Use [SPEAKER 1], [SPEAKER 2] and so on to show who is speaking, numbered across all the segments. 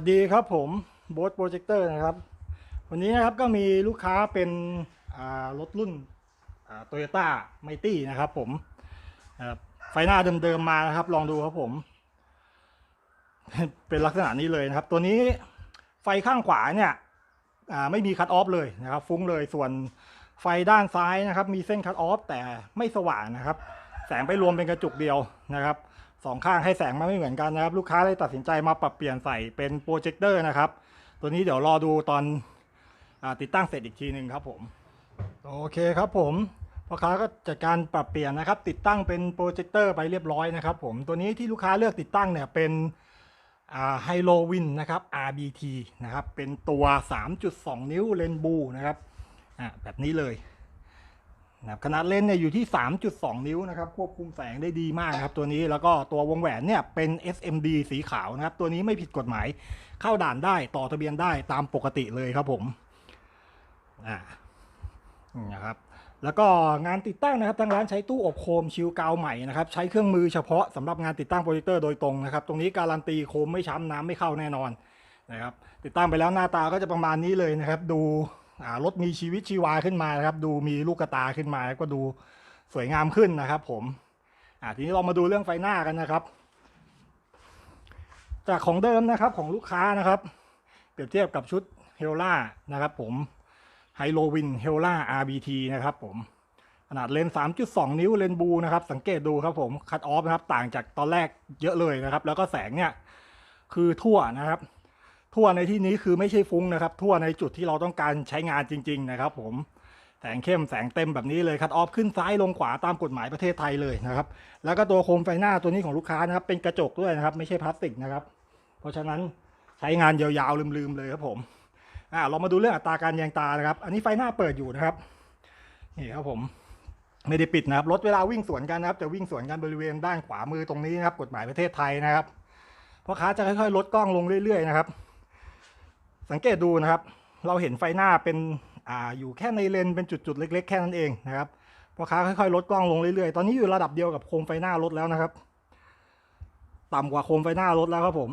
[SPEAKER 1] วัสดีครับผมโบ๊ทโปรเจคเตอร์นะครับ วันนี้นะครับก็มีลูกค้าเป็นรถรุ่นโตโยต้าไมตี้นะครับผมไฟหน้าเดิมๆมานะครับ ลองดูครับผม เป็นลักษณะนี้เลยนะครับ ตัวนี้ไฟข้างขวาเนี่ยไม่มีคัตออฟเลยนะครับ ฟุ้งเลยส่วนไฟด้านซ้ายนะครับ มีเส้นคัตออฟแต่ไม่สว่างนะครับ แสงไปรวมเป็นกระจุกเดียวนะครับ สองข้างให้แสงมาไม่เหมือนกันนะครับ ลูกค้าเลยตัดสินใจมาปรับเปลี่ยนใส่เป็นโปรเจคเตอร์นะครับ ตัวนี้เดี๋ยวรอดูตอนอติดตั้งเสร็จอีกทีหนึ่งครับผม โอเคครับผมพ่อค้าก็จัดการปรับเปลี่ยนนะครับ ติดตั้งเป็นโปรเจคเตอร์ไปเรียบร้อยนะครับผมตัวนี้ที่ลูกค้าเลือกติดตั้งเนี่ยเป็นไฮโลวินนะครับ RBT นะครับ เป็นตัว 3.2 นิ้วเลนบูนะครับแบบนี้เลย นะครับขนาดเลนส์เนี่ยอยู่ที่ 3.2 นิ้วนะครับควบคุมแสงได้ดีมากครับตัวนี้แล้วก็ตัววงแหวนเนี่ยเป็น SMD สีขาวนะครับตัวนี้ไม่ผิดกฎหมายเข้าด่านได้ต่อทะเบียนได้ตามปกติเลยครับผมอ่านะครับแล้วก็งานติดตั้งนะครับทางร้านใช้ตู้อบโคมชิลกาวใหม่นะครับใช้เครื่องมือเฉพาะสำหรับงานติดตั้งโปรเจคเตอร์โดยตรงนะครับตรงนี้การันตีโคมไม่ช้ำน้ำไม่เข้าแน่นอนนะครับติดตั้งไปแล้วหน้าตาก็จะประมาณนี้เลยนะครับ ดู รถมีชีวิตชีวาขึ้นมานะครับ ดูมีลูกกระตาขึ้นมาก็ดูสวยงามขึ้นนะครับ ผมทีนี้เรามาดูเรื่องไฟหน้ากันนะครับ จากของเดิมนะครับของลูกค้านะครับ เปรียบเทียบกับชุดเฮลล่านะครับ ผมไฮโลวินเฮลล่า RBT นะครับ ผมขนาดเลนส์3.2 นิ้วเลนส์บูนะครับ สังเกตดูครับผมคัตออฟนะครับ ต่างจากตอนแรกเยอะเลยนะครับ แล้วก็แสงเนี่ย คือทั่วนะครับ ทั่วในที่นี้คือไม่ใช่ฟุ้งนะครับ ทั่วในจุดที่เราต้องการใช้งานจริง ๆ นะครับ ผมแสงเข้มแสงเต็มแบบนี้เลยคัตออฟขึ้นซ้ายลงขวาตามกฎหมายประเทศไทยเลยนะครับ แล้วก็ตัวโคมไฟหน้าตัวนี้ของลูกค้านะครับ เป็นกระจกด้วยนะครับ ไม่ใช่พลาสติกนะครับ เพราะฉะนั้นใช้งานยาวๆลืมๆเลยครับผมอ่าเรามาดูเรื่องอัตราการแยงตานะครับ อันนี้ไฟหน้าเปิดอยู่นะครับนี่ครับผมไม่ได้ปิดนะครับรถเวลาวิ่งสวนกันนะครับจะวิ่งสวนกันบริเวณด้านขวามือตรงนี้นะครับ กฎหมายประเทศไทยนะครับพ่อค้าจะค่อยๆลดกล้องลงเรื่อยๆนะครับ สังเกตดูนะครับ เราเห็นไฟหน้าเป็นอ่าอยู่แค่ในเลนเป็นจุดๆเล็ก ๆ แค่นั้นเองนะครับพอค้าค่อยๆลดกล้องลงเรื่อยๆ ตอนนี้อยู่ระดับเดียวกับโคมไฟหน้ารถแล้วนะครับ ต่ำกว่าโคมไฟหน้ารถแล้วครับผม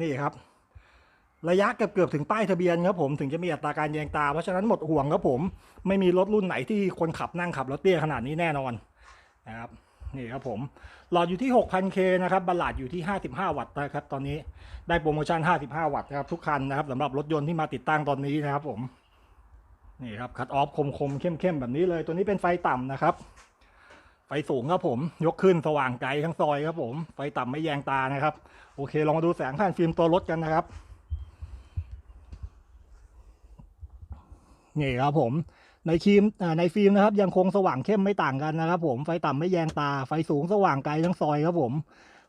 [SPEAKER 1] นี่ครับ ระยะเกือบเกือบถึงป้ายทะเบียนครับผมถึงจะมีอัตราการแยงตา เพราะฉะนั้นหมดห่วงครับผม ไม่มีรถรุ่นไหนที่คนขับนั่งขับรถเตี้ยขนาดนี้แน่นอนนะครับ นี่ครับผม หลอดอยู่ที่ 6,000K นะครับบัลลาดอยู่ที่ 55 วัตต์นะครับตอนนี้ได้โปรโมชั่น 55 วัตต์นะครับทุกคันนะครับสำหรับรถยนต์ที่มาติดตั้งตอนนี้นะครับผมนี่ครับคัดออฟคมๆเข้มๆแบบนี้เลยตัวนี้เป็นไฟต่ำนะครับ ไฟสูงครับผม ยกขึ้นสว่างไกลทั้งซอยครับผม ไฟต่ำไม่แยงตานะครับ โอเคลองมาดูแสงผ่านฟิล์มตัวรถกันนะครับนี่ครับผม ในครีมในฟิล์มนะครับ ยังคงสว่างเข้มไม่ต่างกันนะครับ ผมไฟต่ำไม่แยงตาไฟสูงสว่างไกลทั้งซอยครับผม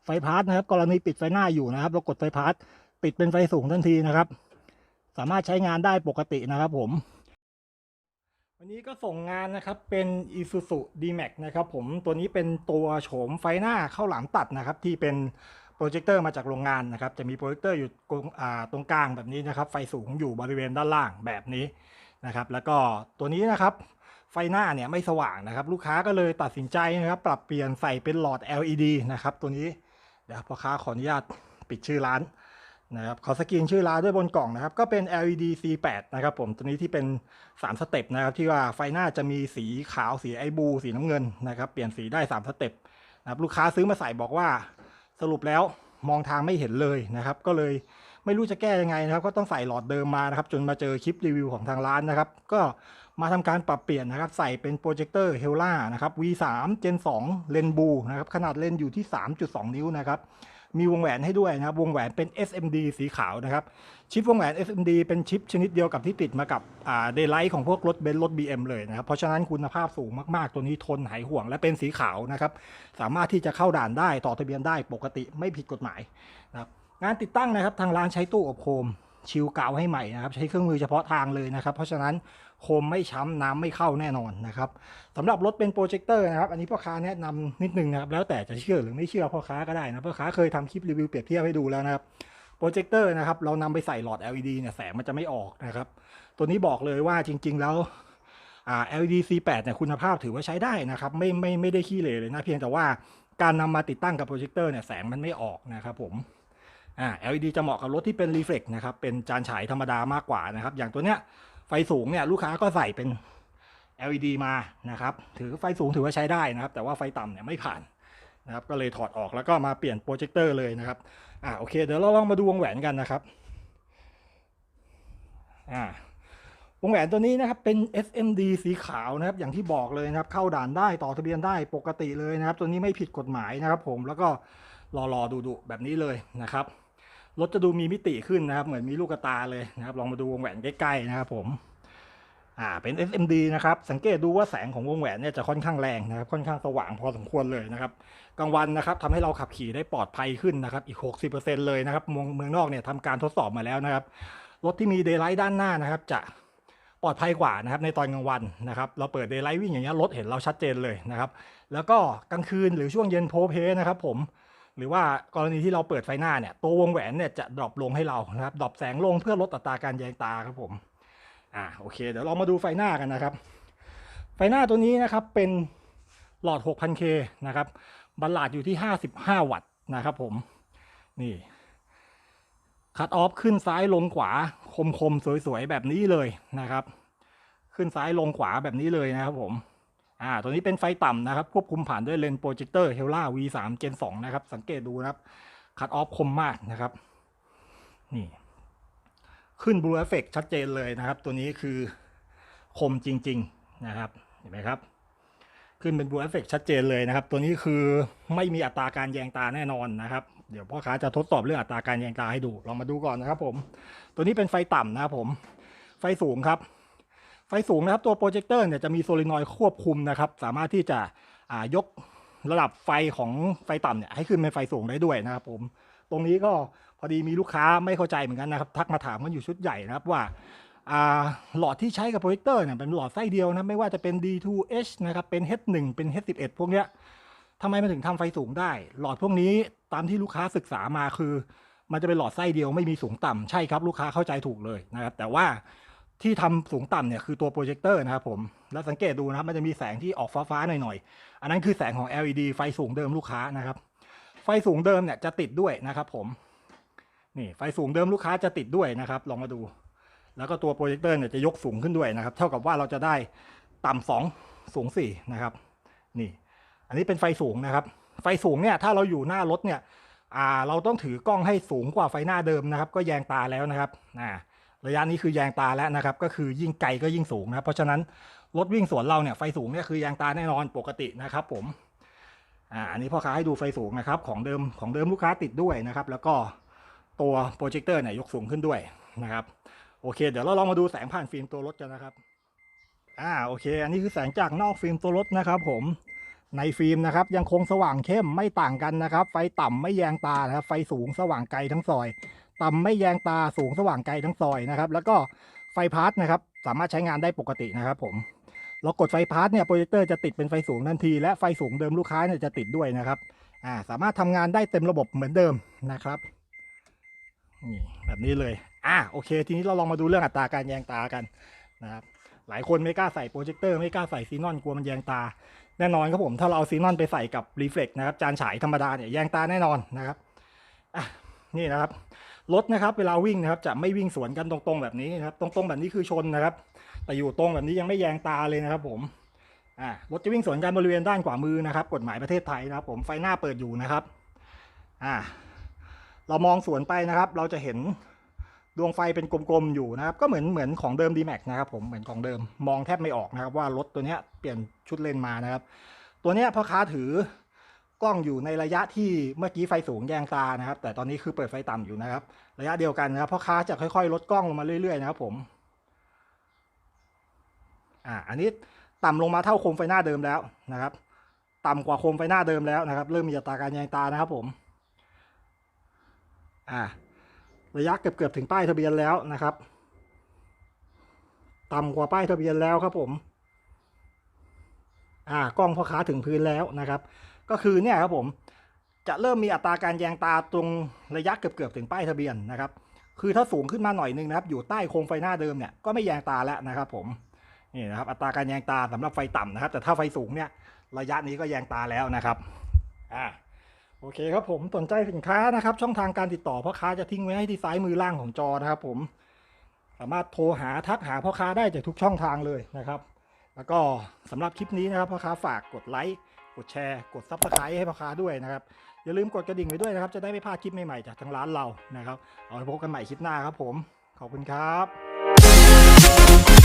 [SPEAKER 1] ไฟพาร์ทนะครับ กรณีปิดไฟหน้าอยู่นะครับเรากดไฟพาร์ทปิดเป็นไฟสูงทันทีนะครับ สามารถใช้งานได้ปกตินะครับผม วันนี้ก็ส่งงานนะครับเป็น Isuzu D-Max นะครับผมตัวนี้เป็นตัวโฉมไฟหน้าเข้าหลังตัดนะครับ ที่เป็นโปรเจคเตอร์มาจากโรงงานนะครับ จะมีโปรเจคเตอร์อยู่ตรงกลางแบบนี้นะครับ ไฟสูงอยู่บริเวณด้านล่างแบบนี้ นะครับ แล้วก็ตัวนี้นะครับไฟหน้าเนี่ยไม่สว่างนะครับ ลูกค้าก็เลยตัดสินใจนะครับ ปรับเปลี่ยนใส่เป็นหลอด LED นะครับ ตัวนี้เดี๋ยวพ่อค้าขออนุญาตปิดชื่อร้านนะครับขอสกรีนชื่อร้านด้วยบนกล่องนะครับ ก็เป็น LED C8 นะครับผมตัวนี้ที่เป็น 3 สเต็ปนะครับ ที่ว่าไฟหน้าจะมีสีขาวสีไอบู สีน้ำเงินนะครับ เปลี่ยนสีได้ 3 สเต็ปนะครับลูกค้าซื้อมาใส่บอกว่าสรุปแล้วมองทางไม่เห็นเลยนะครับ ก็เลย ไม่รู้จะแก้ยังไงนะครับก็ต้องใส่หลอดเดิมมานะครับจนมาเจอคลิปรีวิวของทางร้านนะครับ ก็มาทำการปรับเปลี่ยนนะครับ ใส่เป็นโปรเจคเตอร์เฮล่านะครับ V3 Gen 2เลนบูนะครับขนาดเลนอยู่ที่ 3.2 นิ้วนะครับมีวงแหวนให้ด้วยนะครับ วงแหวนเป็น SMD สีขาวนะครับ ชิปวงแหวน SMD เป็นชิปชนิดเดียวกับที่ติดมากับอ่าเดลไลท์ของพวกรถเบนซ์รถ BM เลยนะครับ เพราะฉะนั้นคุณภาพสูงมาก ๆ ตัวนี้ทนหายห่วงและเป็นสีขาวนะครับ สามารถที่จะเข้าด่านได้ต่อทะเบียนได้ปกติไม่ผิดกฎหมายนะครับ งานติดตั้งนะครับทางร้านใช้ตู้อบโคม ชิลกาวให้ใหม่นะครับ ใช้เครื่องมือเฉพาะทางเลยนะครับ เพราะฉะนั้นโคมไม่ช้ำน้ำไม่เข้าแน่นอนนะครับสำหรับรถเป็นโปรเจคเตอร์นะครับ อันนี้พ่อค้าแนะนำนิดนึงนะครับ แล้วแต่จะเชื่อหรือไม่เชื่อพ่อค้าก็ได้นะพ่อค้าเคยทำคลิปรีวิวเปรียบเทียบให้ดูแล้วนะครับโปรเจคเตอร์นะครับเรานำไปใส่หลอด LED เนี่ยแสงมันจะไม่ออกนะครับ ตัวนี้บอกเลยว่าจริง ๆ แล้วอ่า LED C8 เนี่ยคุณภาพถือว่าใช้ได้นะครับ ไม่ไม่ไม่ได้ขี้เหร่เลยนะเพียงแต่ว่าการนำมาติดตั้งกับโปรเจคเตอร์เนี่ยแสงมันไม่ออกนะครับผม อ่า LED จะเหมาะกับรถที่เป็น reflex นะครับ เป็นจานฉายธรรมดามากกว่านะครับ อย่างตัวเนี้ยไฟสูงเนี่ยลูกค้าก็ใส่เป็น LED มานะครับ ถือไฟสูงถือว่าใช้ได้นะครับ แต่ว่าไฟต่ำเนี่ยไม่ผ่านนะครับ ก็เลยถอดออกแล้วก็มาเปลี่ยนโปรเจคเตอร์เลยนะครับ อ่าโอเค เดี๋ยวเราลองมาดูวงแหวนกันนะครับ อ่าวงแหวนตัวนี้นะครับเป็น SMD สีขาวนะครับ อย่างที่บอกเลยนะครับ เข้าด่านได้ต่อทะเบียนได้ปกติเลยนะครับ ตัวนี้ไม่ผิดกฎหมายนะครับ ผมแล้วก็รอรอดูดูแบบนี้เลยนะครับ รถจะดูมีมิติขึ้นนะครับ เหมือนมีลูกกระตาเลยนะครับ ลองมาดูวงแหวนใกล้ๆนะครับผมอ่าเป็น SMD นะครับ สังเกตดูว่าแสงของวงแหวนเนี่ยจะค่อนข้างแรงนะครับ ค่อนข้างสว่างพอสมควรเลยนะครับกลางวันนะครับทำให้เราขับขี่ได้ปลอดภัยขึ้นนะครับ อีก 60%เลยนะครับเมืองเมืองนอกเนี่ยทำการทดสอบมาแล้วนะครับ รถที่มีเดย์ไลท์ด้านหน้านะครับ จะปลอดภัยกว่านะครับในตอนกลางวันนะครับ เราเปิดเดย์ไลท์วิ่งอย่างเงี้ยรถเห็นเราชัดเจนเลยนะครับ แล้วก็กลางคืนหรือช่วงเย็นโพเพนะครับ ผม หรือว่ากรณีที่เราเปิดไฟหน้าเนี่ยตัววงแหวนเนี่ยจะดรอปลงให้เรานะครับดรอปแสงลงเพื่อลดอัตราการแยงตาครับผมอ่าโอเค เดี๋ยวเรามาดูไฟหน้ากันนะครับ ไฟหน้าตัวนี้นะครับเป็นหลอด 6,000K นะครับบัลลาดอยู่ที่ 55 วัตต์นะครับผมนี่คัตออฟขึ้นซ้ายลงขวาคมคมๆสวยๆแบบนี้เลยนะครับ ขึ้นซ้ายลงขวาแบบนี้เลยนะครับผม อ่าตัวนี้เป็นไฟต่ำนะครับ ควบคุมผ่านด้วยเลนส์โปรเจคเตอร์เฮล่า V3 Gen 2นะครับ สังเกตดูนะครับ คัตออฟคมมากนะครับ นี่ ขึ้นบลูเอฟเฟกชัดเจนเลยนะครับ ตัวนี้คือคมจริง ๆนะครับ เห็นไหมครับ ขึ้นเป็นบลูเอฟเฟกชัดเจนเลยนะครับ ตัวนี้คือไม่มีอัตราการแยงตาแน่นอนนะครับ เดี๋ยวพ่อค้าจะทดสอบเรื่องอัตราการแยงตาให้ดู ลองมาดูก่อนนะครับผม ตัวนี้เป็นไฟต่ำนะครับผม ไฟสูงครับ ฟสูงนะครับตัวโปรเจคเตอร์เนี่ยจะมีโซลินอยด์ควบคุมนะครับ สามารถที่จะยกระดับไฟของไฟต่ำเนี่ยให้ขึ้นเป็นไฟสูงได้ด้วยนะครับผม ตรงนี้ก็พอดีมีลูกค้าไม่เข้าใจเหมือนกันนะครับ ทักมาถามกันอยู่ชุดใหญ่นะครับว่าหลอดที่ใช้กับโปรเจคเตอร์เนี่ยเป็นหลอดไส้เดียวนะไม่ว่าจะเป็น D2H นะครับเป็น H1 เป็น H11 พวกเนี้ยทำไมมันถึงทำไฟสูงได้ หลอดพวกนี้ตามที่ลูกค้าศึกษามาคือ มันจะเป็นหลอดไส้เดียวไม่มีสูงต่ำใช่ครับลูกค้าเข้าใจถูกเลยนะครับแต่ว่า ที่ทำสูงต่ำเนี่ยคือตัวโปรเจคเตอร์นะครับผมแล้วสังเกตดูนะครับมันจะมีแสงที่ออกฟ้าๆหน่อยๆ อันนั้นคือแสงของ LED ไฟสูงเดิมลูกค้านะครับ ไฟสูงเดิมเนี่ยจะติดด้วยนะครับผมนี่ไฟสูงเดิมลูกค้าจะติดด้วยนะครับ ลองมาดู แล้วก็ตัวโปรเจคเตอร์เนี่ยจะยกสูงขึ้นด้วยนะครับ เท่ากับว่าเราจะได้ต่ำสองสูงสี่นะครับ นี่ อันนี้เป็นไฟสูงนะครับ ไฟสูงเนี่ยถ้าเราอยู่หน้ารถเนี่ยเราต้องถือกล้องให้สูงกว่าไฟหน้าเดิมนะครับ ก็แยงตาแล้วนะครับอ่า ระยะนี้คือแยงตาแล้วนะครับ ก็คือยิ่งไกลก็ยิ่งสูงนะครับเพราะฉะนั้นรถวิ่งสวนเราเนี่ยไฟสูงเนี่ยคือแยงตาแน่นอนปกตินะครับผมอ่าอันนี้พ่อค้าให้ดูไฟสูงนะครับ ของเดิมของเดิมลูกค้าติดด้วยนะครับ แล้วก็ตัวโปรเจคเตอร์เนี่ยยกสูงขึ้นด้วยนะครับโอเค เดี๋ยวเราลองมาดูแสงผ่านฟิล์มตัวรถกันนะครับอ่าโอเค อันนี้คือแสงจากนอกฟิล์มตัวรถนะครับ ผมในฟิล์มนะครับยังคงสว่างเข้มไม่ต่างกันนะครับ ไฟต่ำไม่แยงตานะครับไฟสูงสว่างไกลทั้งซอย ต่ำไม่แยงตาสูงสว่างไกลทั้งซอยนะครับ แล้วก็ไฟพาร์ทนะครับ สามารถใช้งานได้ปกตินะครับผมเรากดไฟพาร์ทเนี่ยโปรเจคเตอร์จะติดเป็นไฟสูงทันทีและไฟสูงเดิมลูกค้าเนี่ยจะติดด้วยนะครับอ่าสามารถทำงานได้เต็มระบบเหมือนเดิมนะครับนี่แบบนี้เลยอ่าโอเค ทีนี้เราลองมาดูเรื่องอัตราการแยงตากันนะครับหลายคนไม่กล้าใส่โปรเจคเตอร์ไม่กล้าใส่ซีนอนกลัวมันแยงตาแน่นอนครับผมถ้าเราเอาซีนอนไปใส่กับรีเฟล็กนะครับจานฉายธรรมดาเนี่ยแยงตาแน่นอนนะครับอะนี่นะครับ รถนะครับ เวลาวิ่งนะครับ จะไม่วิ่งสวนกันตรงๆแบบนี้นะครับ ตรงๆแบบนี้คือชนนะครับ แต่อยู่ตรงแบบนี้ยังไม่แยงตาเลยนะครับผมอ่ารถจะวิ่งสวนกันบริเวณด้านขวามือนะครับ กฎหมายประเทศไทยนะครับ ผมไฟหน้าเปิดอยู่นะครับอ่าเรามองสวนไปนะครับ เราจะเห็นดวงไฟเป็นกลมๆอยู่นะครับ ก็เหมือนเหมือนของเดิม D-Max นะครับผมเหมือนของเดิมมองแทบไม่ออกนะครับ ว่ารถตัวเนี้ยเปลี่ยนชุดเลนมานะครับ ตัวเนี้ยพ่อค้าถือ กล้องอยู่ในระยะที่เมื่อกี้ไฟสูงแยงตานะครับ แต่ตอนนี้คือเปิดไฟต่ำอยู่นะครับ ระยะเดียวกันนะครับพ่อค้าจะค่อยๆ ลดกล้องลงมาเรื่อยๆนะครับผมอ่าอันนี้ต่ำลงมาเท่าโคมไฟหน้าเดิมแล้วนะครับ ต่ำกว่าโคมไฟหน้าเดิมแล้วนะครับ เริ่มมีอัตราการแยงตานะครับผมอ่าระยะเกือบเกือบๆถึงป้ายทะเบียนแล้วนะครับ ต่ำกว่าป้ายทะเบียนแล้วครับผม อ่ากล้องพ่อค้าถึงพื้นแล้วนะครับ ก็คือเนี่ยครับผมจะเริ่มมีอัตราการแยงตาตรงระยะเกือบเกือบๆถึงป้ายทะเบียนนะครับ คือถ้าสูงขึ้นมาหน่อยนึงนะครับ อยู่ใต้โคมไฟหน้าเดิมเนี่ยก็ไม่แยงตาแล้วนะครับ ผมนี่นะครับอัตราการแยงตาสำหรับไฟต่ำนะครับ แต่ถ้าไฟสูงเนี่ยระยะนี้ก็แยงตาแล้วนะครับอ่าโอเคครับผมสนใจสินค้านะครับ ช่องทางการติดต่อพ่อค้าจะทิ้งไว้ให้ที่ซ้ายมือล่างของจอนะครับ ผม สามารถโทรหาทักหาพ่อค้าได้จากทุกช่องทางเลยนะครับ แล้วก็สำหรับคลิปนี้นะครับพ่อค้าฝากกดไลค์กดแชร์ กดซับสไครต์ให้พ่อค้าด้วยนะครับ อย่าลืมกดกระดิ่งไว้ด้วยนะครับ จะได้ไม่พลาดคลิปใหม่ๆจากทางร้านเรานะครับ เอาไว้พบกันใหม่คลิปหน้าครับผม ขอบคุณครับ